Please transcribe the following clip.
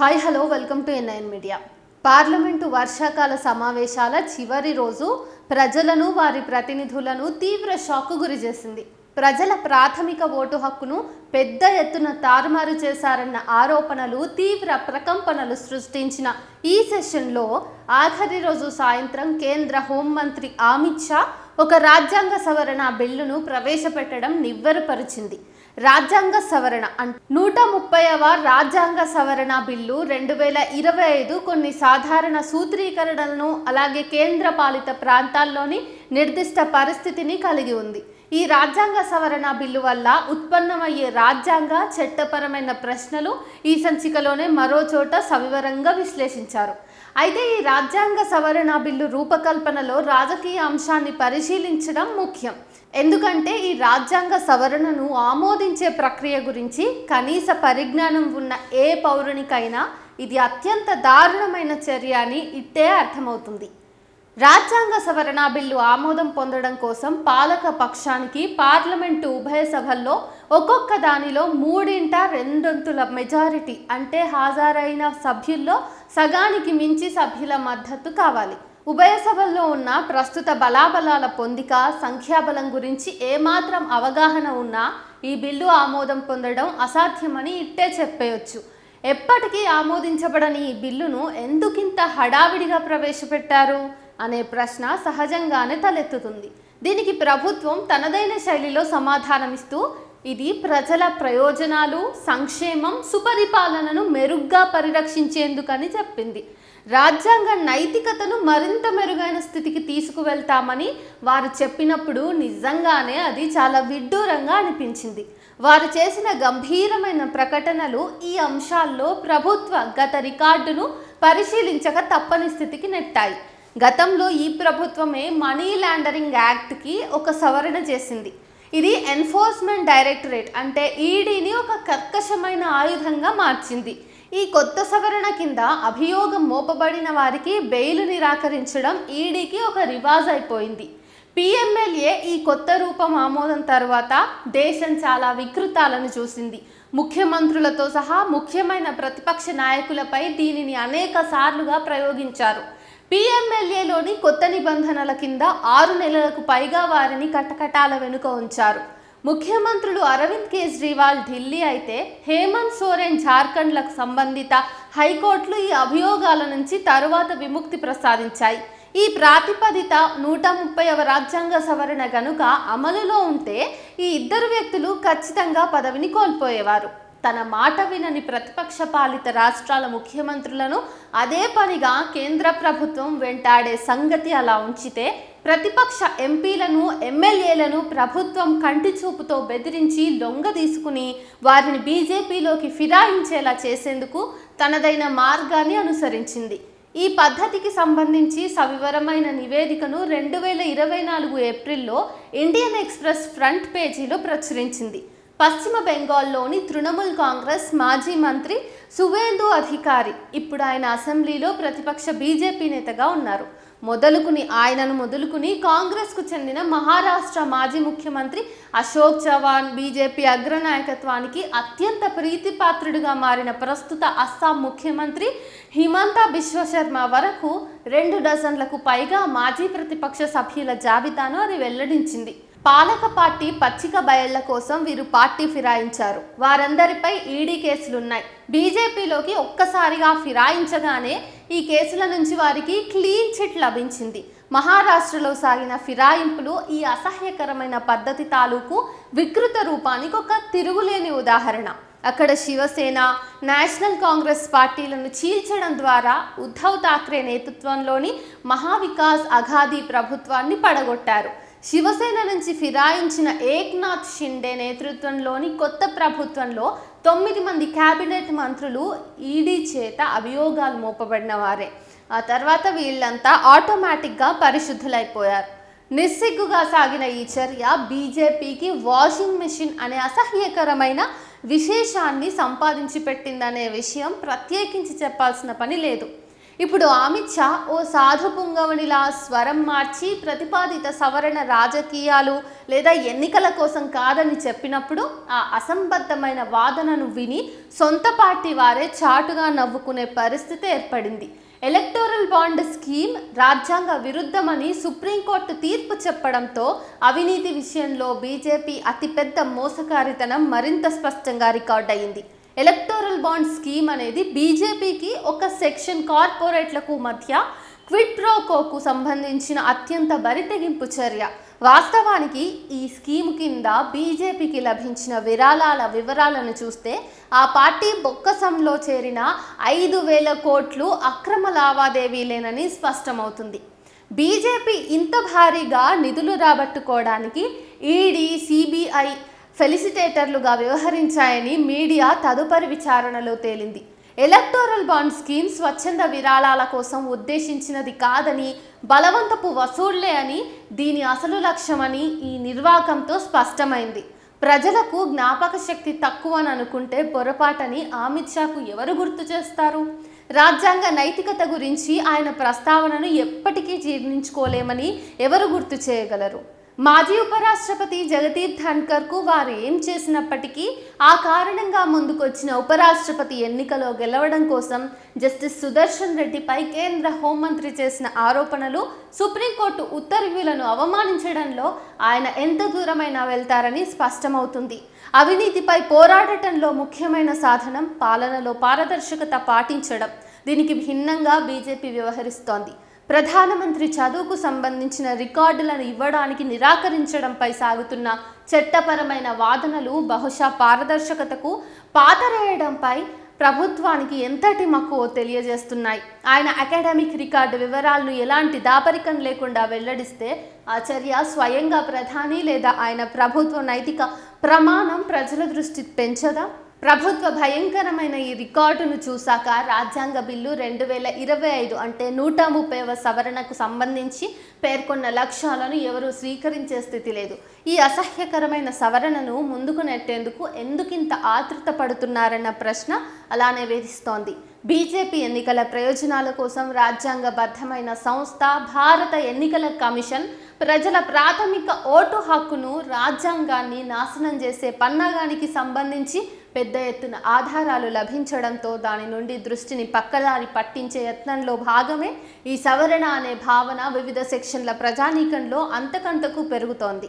Hi hello welcome to NIN media. Parliament వర్షాకాల సమావేశాల చివరి రోజు ప్రజలను వారి ప్రతినిధులను తీవ్ర షాక్కు గురి చేసింది ప్రజల ప్రాథమిక ఓటు హక్కును పెద్ద ఎత్తున తారుమారు చేశారన్న ఆరోపణలు తీవ్ర ప్రకంపనలు సృష్టించిన ఈ సెషన్లో ఆఖరి రోజు సాయంత్రం కేంద్ర హోంమంత్రి అమిత్ షా ఒక రాజ్యాంగ సవరణ బిల్లును ప్రవేశపెట్టడం నివ్వెరపరిచింది. రాజ్యాంగ సవరణ అంటే నూట ముప్పైవ రాజ్యాంగ సవరణ బిల్లు రెండు వేల ఇరవై ఐదు కొన్ని సాధారణ సూత్రీకరణలను అలాగే కేంద్ర పాలిత ప్రాంతాల్లోని నిర్దిష్ట పరిస్థితిని కలిగి ఉంది. ఈ రాజ్యాంగ సవరణ బిల్లు వల్ల ఉత్పన్నమయ్యే రాజ్యాంగ చట్టపరమైన ప్రశ్నలు ఈ సంచికలోనే మరో చోట సవివరంగా విశ్లేషించారు. అయితే ఈ రాజ్యాంగ సవరణ బిల్లు రూపకల్పనలో రాజకీయ అంశాన్ని పరిశీలించడం ముఖ్యం. ఎందుకంటే ఈ రాజ్యాంగ సవరణను ఆమోదించే ప్రక్రియ గురించి కనీస పరిజ్ఞానం ఉన్న ఏ పౌరునికైనా ఇది అత్యంత దారుణమైన చర్య అని ఇట్టే అర్థమవుతుంది. రాజ్యాంగ సవరణ బిల్లు ఆమోదం పొందడం కోసం పాలక పక్షానికి పార్లమెంటు ఉభయ సభల్లో ఒక్కొక్క దానిలో మూడింట రెండొంతుల మెజారిటీ అంటే హాజరైన సభ్యుల్లో సగానికి మించి సభ్యుల మద్దతు కావాలి. ఉభయ సభల్లో ఉన్న ప్రస్తుత బలాబలాల పొందిక సంఖ్యాబలం గురించి ఏమాత్రం అవగాహన ఉన్నా ఈ బిల్లు ఆమోదం పొందడం అసాధ్యమని ఇట్టే చెప్పేయొచ్చు. ఎప్పటికీ ఆమోదించబడని ఈ బిల్లును ఎందుకింత హడావిడిగా ప్రవేశపెట్టారు? అనే ప్రశ్న సహజంగానే తలెత్తుతుంది. దీనికి ప్రభుత్వం తనదైన శైలిలో సమాధానమిస్తూ ఇది ప్రజల ప్రయోజనాలు సంక్షేమం సుపరిపాలనను మెరుగ్గా పరిరక్షించేందుకని చెప్పింది. రాజ్యాంగ నైతికతను మరింత మెరుగైన స్థితికి తీసుకువెళ్తామని వారు చెప్పినప్పుడు నిజంగానే అది చాలా విడ్డూరంగా అనిపించింది. వారు చేసిన గంభీరమైన ప్రకటనలు ఈ అంశాల్లో ప్రభుత్వ గత రికార్డును పరిశీలించక తప్పని స్థితికి నెట్టాయి. గతంలో ఈ ప్రభుత్వమే మనీ లాండరింగ్ యాక్ట్కి ఒక సవరణ చేసింది. ఇది ఎన్ఫోర్స్మెంట్ డైరెక్టరేట్ అంటే ఈడీని ఒక కర్కశమైన ఆయుధంగా మార్చింది. ఈ కొత్త సవరణ కింద అభియోగం మోపబడిన వారికి బెయిల్ నిరాకరించడం ఈడీకి ఒక రివాజ్ అయిపోయింది. పిఎంఎల్ఏ ఈ కొత్త రూపం ఆమోదం తర్వాత దేశం చాలా వికృతాలను చూసింది. ముఖ్యమంత్రులతో సహా ముఖ్యమైన ప్రతిపక్ష నాయకులపై దీనిని అనేక సార్లుగా ప్రయోగించారు. పిఎంఎల్ఏలోని కొత్త నిబంధనల కింద ఆరు నెలలకు పైగా వారిని కటకటాల వెనుక ఉంచారు. ముఖ్యమంత్రులు అరవింద్ కేజ్రీవాల్ ఢిల్లీ అయితే హేమంత్ సోరెన్ జార్ఖండ్లకు సంబంధిత హైకోర్టులు ఈ అభియోగాల నుంచి తరువాత విముక్తి ప్రసాదించాయి. ఈ ప్రాతిపదిత నూట ముప్పైవ రాజ్యాంగ సవరణ గనుక అమలులో ఉంటే ఈ ఇద్దరు వ్యక్తులు ఖచ్చితంగా పదవిని కోల్పోయేవారు. తన మాట వినని ప్రతిపక్ష పాలిత రాష్ట్రాల ముఖ్యమంత్రులను అదే పనిగా కేంద్ర ప్రభుత్వం వెంటాడే సంగతి అలా ఉంచితే ప్రతిపక్ష ఎంపీలను ఎమ్మెల్యేలను ప్రభుత్వం కంటి చూపుతో బెదిరించి లొంగ తీసుకుని వారిని బీజేపీలోకి ఫిరాయించేలా చేసేందుకు తనదైన మార్గాన్ని అనుసరించింది. ఈ పద్ధతికి సంబంధించి సవివరమైన నివేదికను రెండు వేల ఇరవై నాలుగు ఏప్రిల్లో ఇండియన్ ఎక్స్ప్రెస్ ఫ్రంట్ పేజీలో ప్రచురించింది. పశ్చిమ బెంగాల్లోని తృణమూల్ కాంగ్రెస్ మాజీ మంత్రి సువేందు అధికారి. ఇప్పుడు ఆయన అసెంబ్లీలో ప్రతిపక్ష బీజేపీ నేతగా ఉన్నారు. మొదలుకుని ఆయనను మొదలుకుని కాంగ్రెస్కు చెందిన మహారాష్ట్ర మాజీ ముఖ్యమంత్రి అశోక్ చవాన్ బీజేపీ అగ్రనాయకత్వానికి అత్యంత ప్రీతిపాత్రుడిగా మారిన ప్రస్తుత అస్సాం ముఖ్యమంత్రి హిమంత బిశ్వశర్మ వరకు రెండు డజన్లకు పైగా మాజీ ప్రతిపక్ష సభ్యుల జాబితాను అది వెల్లడించింది. పాలక పార్టీ పచ్చిక బయళ్ళ కోసం వీరు పార్టీ ఫిరాయించారు. వారందరిపై ఈడీ కేసులున్నాయి. బీజేపీలోకి ఒక్కసారిగా ఫిరాయించగానే ఈ కేసుల నుంచి వారికి క్లీన్ చిట్ లభించింది. మహారాష్ట్రలో సాగిన ఫిరాయింపులు ఈ అసహ్యకరమైన పద్ధతి తాలూకు వికృత రూపానికి ఒక తిరుగులేని ఉదాహరణ. అక్కడ శివసేన నేషనల్ కాంగ్రెస్ పార్టీలను చీల్చడం ద్వారా ఉద్ధవ్ ఠాక్రే నేతృత్వంలోని మహావికాస్ అఘాదీ ప్రభుత్వాన్ని పడగొట్టారు. శివసేన నుంచి ఫిరాయించిన ఏక్నాథ్ షిండే నేతృత్వంలోని కొత్త ప్రభుత్వంలో తొమ్మిది మంది కేబినెట్ మంత్రులు ఈడీ చేత అభియోగాలు మోపబడిన వారే. ఆ తర్వాత వీళ్ళంతా ఆటోమేటిక్గా పరిశుద్ధులైపోయారు. నిస్సిగ్గుగా సాగిన ఈ చర్య బీజేపీకి వాషింగ్ మెషిన్ అనే అసహ్యకరమైన విశేషాన్ని సంపాదించి పెట్టిందనే విషయం ప్రత్యేకించి చెప్పాల్సిన పని లేదు. ఇప్పుడు అమిత్ షా ఓ సాధు పుంగవనిలా స్వరం మార్చి ప్రతిపాదిత సవరణ రాజకీయాలు లేదా ఎన్నికల కోసం కాదని చెప్పినప్పుడు ఆ అసంబద్ధమైన వాదనను విని సొంత పార్టీ వారే చాటుగా నవ్వుకునే పరిస్థితి ఏర్పడింది. ఎలక్టోరల్ బాండ్ స్కీమ్ రాజ్యాంగ విరుద్ధమని సుప్రీంకోర్టు తీర్పు చెప్పడంతో అవినీతి విషయంలో బీజేపీ అతిపెద్ద మోసకారితనం మరింత స్పష్టంగా రికార్డయింది. ఎలక్టోరల్ బాండ్ స్కీమ్ అనేది బీజేపీకి ఒక సెక్షన్ కార్పొరేట్లకు మధ్య క్విడ్ ప్రోకోకు సంబంధించిన అత్యంత బరితెగింపు చర్య. వాస్తవానికి ఈ స్కీమ్ కింద బీజేపీకి లభించిన విరాళాల వివరాలను చూస్తే ఆ పార్టీ బొక్కసంలో చేరిన ఐదు వేల కోట్లు అక్రమ లావాదేవీలేనని స్పష్టమవుతుంది. బీజేపీ ఇంత భారీగా నిధులు రాబట్టుకోవడానికి ఈడీ సిబిఐ ఫెలిసిటేటర్లుగా వ్యవహరించాయని మీడియా తదుపరి విచారణలో తేలింది. ఎలక్టోరల్ బాండ్ స్కీమ్ స్వచ్ఛంద విరాళాల కోసం ఉద్దేశించినది కాదని బలవంతపు వసూళ్ళే అని దీని అసలు లక్ష్యమని ఈ నిర్వాకంతో స్పష్టమైంది. ప్రజలకు జ్ఞాపక శక్తి తక్కువననుకుంటే పొరపాటని అమిత్ షాకు ఎవరు గుర్తు చేస్తారు? రాజ్యాంగ నైతికత గురించి ఆయన ప్రస్తావనను ఎప్పటికీ జీర్ణించుకోలేమని ఎవరు గుర్తు చేయగలరు? మాజీ ఉపరాష్ట్రపతి జగదీప్ ధన్కర్కు వారు ఏం చేసినప్పటికీ ఆ కారణంగా ముందుకొచ్చిన ఉపరాష్ట్రపతి ఎన్నికలో గెలవడం కోసం జస్టిస్ సుదర్శన్ రెడ్డిపై కేంద్ర హోంమంత్రి చేసిన ఆరోపణలు సుప్రీంకోర్టు ఉత్తర్వులను అవమానించడంలో ఆయన ఎంత దూరమైనా వెళ్తారని స్పష్టమవుతుంది. అవినీతిపై పోరాడటంలో ముఖ్యమైన సాధనం పాలనలో పారదర్శకత పాటించడం. దీనికి భిన్నంగా బీజేపీ వ్యవహరిస్తోంది. ప్రధానమంత్రి చదువుకు సంబంధించిన రికార్డులను ఇవ్వడానికి నిరాకరించడంపై సాగుతున్న చట్టపరమైన వాదనలు బహుశా పారదర్శకతకు పాతరేయడంపై ప్రభుత్వానికి ఎంతటి మక్కువ తెలియజేస్తున్నాయి. ఆయన అకాడమిక్ రికార్డు వివరాలను ఎలాంటి దాపరికం లేకుండా వెల్లడిస్తే ఆ చర్య స్వయంగా ప్రధాని లేదా ఆయన ప్రభుత్వ నైతిక ప్రమాణం ప్రజల దృష్టి పెంచదా? ప్రభుత్వ భయంకరమైన ఈ రికార్డును చూశాక రాజ్యాంగ బిల్లు రెండు వేల ఇరవై ఐదు అంటే నూట ముప్పైవ సవరణకు సంబంధించి పేర్కొన్న లక్ష్యాలను ఎవరూ స్వీకరించే స్థితి లేదు. ఈ అసహ్యకరమైన సవరణను ముందుకు నెట్టేందుకు ఎందుకింత ఆతృత పడుతున్నారన్న ప్రశ్న అలానే వేధిస్తోంది. బీజేపీ ఎన్నికల ప్రయోజనాల కోసం రాజ్యాంగబద్ధమైన సంస్థ భారత ఎన్నికల కమిషన్ ప్రజల ప్రాథమిక ఓటు హక్కును రాజ్యాంగాన్ని నాశనం చేసే పన్నాగానికి సంబంధించి పెద్ద ఎత్తున ఆధారాలు లభించడంతో దాని నుండి దృష్టిని పక్కదారి పట్టించే యత్నంలో భాగమే ఈ సవరణ అనే భావన వివిధ సెక్షన్ల ప్రజానీకంలో అంతకంతకు పెరుగుతోంది.